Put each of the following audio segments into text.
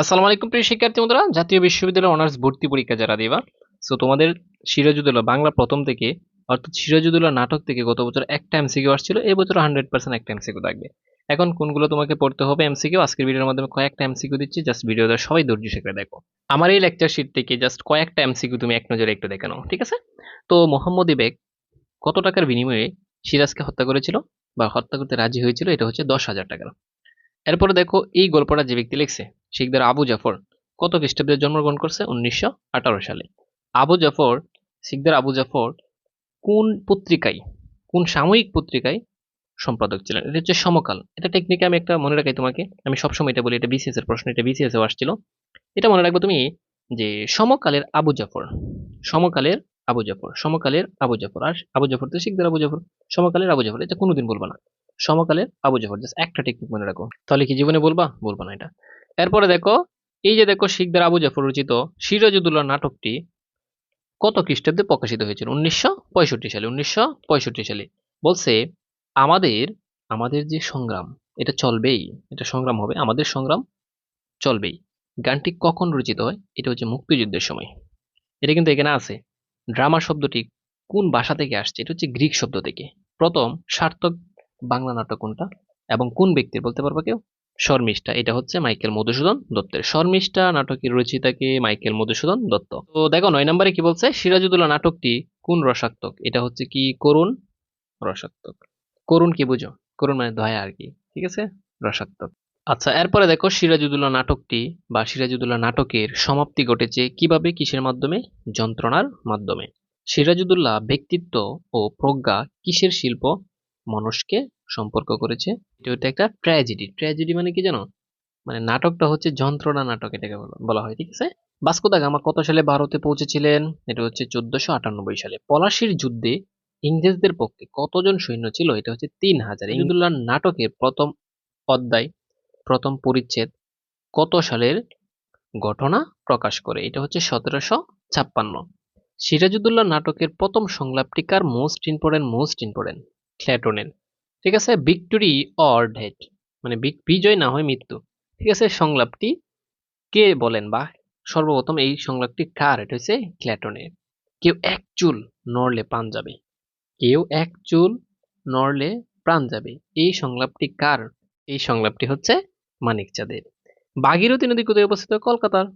আসসালামু আলাইকুম প্রিয় শিক্ষার্থী বন্ধুরা, জাতীয় বিশ্ববিদ্যালয়ের অনার্স ভর্তি পরীক্ষা যারা দিবা সো তোমাদের সিরাজুদ্দৌলা বাংলা প্রথম থেকে, অর্থাৎ সিরাজুদ্দৌলা নাটক থেকে গত বছর একটা এমসিকিউ আসছিল, এই বছর হান্ড্রেড পার্সেন্ট একটা এমসিকিউ থাকবে। এখন কোনগুলো তোমাকে পড়তে হবে এমসিকিউ আজকের ভিডিওর মাধ্যমে কয়েকটা এমসিকিউ দিচ্ছি জাস্ট ভিডিওটা সবাই ধৈর্য শেখে দেখো। আমার এই লেকচার শিট থেকে জাস্ট কয়েকটা এমসিকিউ তুমি এক নজরে একটু দেখে নাও, ঠিক আছে? তো মোহাম্মদ ইবেক কত টাকার বিনিময়ে সিরাজকে হত্যা করেছিল বা হত্যা করতে রাজি হয়েছিল, এটা হচ্ছে দশ হাজার টাকা এরপরে দেখো, এই গল্পটা যে ব্যক্তি লিখছে শিখদার আবু জাফর কত খ্রিস্টাব্দে জন্মগ্রহণ করছে? উনিশশো আঠারো সালে। আবু জাফর, শিখদার আবু জাফর কোন পত্রিকায়, কোন সাময়িক পত্রিকায় সম্পাদক ছিলেন? এটা হচ্ছে সমকাল। এটা টেকনিকে আমি একটা মনে রাখাই তোমাকে। আমি সবসময় এটা বলি, এটা বিসিএস এর প্রশ্ন, এটা বিসিএস এও আসছিল। এটা মনে রাখব তুমি যে সমকালের আবু জাফর, সমকালের আবু জাফর, সমকালের আবু জাফর। আর আবু জাফর তো শিখদার আবু জাফর। সমকালের আবু জাফর, এটা কোনোদিন বলবা না। সমকালের আবু জাফর জাস্ট একটা টেকনিক মনে রাখো। তাহলে কি জীবনে বলবা? বলবা না এটা। এরপরে দেখো, এই যে দেখো শিখদার আবু জাফর রচিত সিরাজুদ্দৌলা নাটকটি কত খ্রিস্টাব্দে প্রকাশিত হয়েছিল? উনিশশো পঁয়ষট্টি সালে, উনিশশো পঁয়ষট্টি সালে। বলছে, আমাদের আমাদের যে সংগ্রাম, এটা চলবেই, এটা সংগ্রাম হবে, আমাদের সংগ্রাম চলবেই। গানটি কখন রচিত হয়? এটা হচ্ছে মুক্তিযুদ্ধের সময়। এটা কিন্তু এখানে আছে। ড্রামা শব্দটি কোন ভাষা থেকে আসছে? এটা হচ্ছে গ্রিক শব্দ থেকে। প্রথম সার্থক বাংলা নাটক কোনটা এবং কোন ব্যক্তির, বলতে পারবা কেউ? শর্মিষ্ঠা, এটা হচ্ছে মাইকেল মধুসূদন দত্তের। শর্মিষ্ঠা নাটকের রচিতাকে মাইকেল মধুসূদন দত্ত। তো দেখো, নয় নম্বরে কি বলছে? সিরাজুদ্দৌলা নাটকটি কোন রসাত্মক? এটা হচ্ছে কি করুণ? রসাত্মক। করুণ কি বুঝো? করুণ মানে দয়া আর কি, ঠিক আছে? রসাত্মক। আচ্ছা এরপরে দেখো সিরাজুদ্দৌলা নাটকটি বা সিরাজুদ্দৌলা নাটকের সমাপ্তি ঘটেছে কীভাবে? কিসের মাধ্যমে? যন্ত্রণার মাধ্যমে। সিরাজুদ্দৌলা ব্যক্তিত্ব ও প্রজ্ঞা কিসের শিল্প? মানুষকে সম্পর্ক করেছে এটা হচ্ছে একটা ট্র্যাজেডি ট্র্যাজেডি মানে কি জানো? মানে নাটকটা হচ্ছে যন্ত্রণা নাটক এটাকে বলা হয় ঠিক আছে? বাস্কো দা গামা কত সালে ভারতে পৌঁছেছিলেন? এটা হচ্ছে চোদ্দশো আটানব্বই সালে। পলাশির যুদ্ধে ইংরেজদের পক্ষে কতজন সৈন্য ছিল? এটা হচ্ছে তিন হাজার। ইন্দুল্লাহ নাটকের প্রথম অধ্যায় প্রথম পরিচ্ছেদ কত সালের ঘটনা প্রকাশ করে? এটা হচ্ছে সতেরোশো ছাপ্পান্ন। সিরাজুদ্দৌল্লাহ নাটকের প্রথম সংলাপটি কার মোস্ট ইম্পর্টেন্ট মোস্ট ইম্পর্টেন্ট ক্ল্যাটনের ঠিক আছে? ভিক্টোরি অর ডেট মানে বিজয় না হয় মৃত্যু। ঠিক আছে? সংলাপটি কে বলেন বা সর্বপ্রথম এই সংলাপটি কার? এটা হচ্ছে ক্ল্যাটনের কেউ এক চুল নড়লে প্রাণ যাবে। কেউ এক চুল নড়লে প্রাণ যাবে। এই সংলাপটি কার? এই সংলাপটি হচ্ছে মানিক চাঁদের ভাগীরথী নদী কোথায় অবস্থিত? কলকাতার।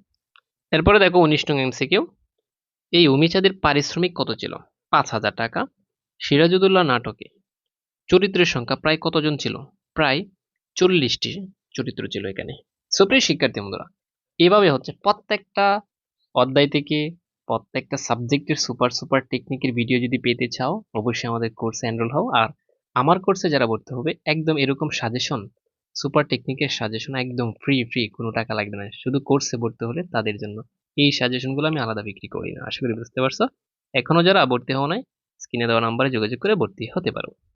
এরপরে দেখো উনিশ নং এমসিকিউ। এই উমিচাঁদের পারিশ্রমিক কত ছিল? পাঁচ হাজার টাকা। সিরাজুদ্দৌল্লাহ নাটকে। চরিত্রের সংখ্যা প্রায় কতজন ছিল? প্রায় চল্লিশটি চরিত্র ছিল এখানে। সুপ্রিয় শিক্ষার্থী বন্ধুরা, এভাবে হচ্ছে প্রত্যেকটা অধ্যায় থেকে প্রত্যেকটা সাবজেক্টের সুপার সুপার টেকনিকের ভিডিও যদি পেতে চাও, অবশ্যই আমাদের কোর্সে এনরোল হও। আর আমার কোর্সে যারা ভর্তি হবে, একদম এরকম সাজেশন সুপার টেকনিকের সাজেশন একদম ফ্রি ফ্রি কোনো টাকা লাগবে না। শুধু কোর্সে ভর্তি হলে তাদের জন্য এই সাজেশনগুলো আমি আলাদা বিক্রি করি না। আশা করি বুঝতে পারছ? এখনও যারা ভর্তি হওয়া নাই স্ক্রিনে দেওয়া নাম্বারে যোগাযোগ করে ভর্তি হতে পারো।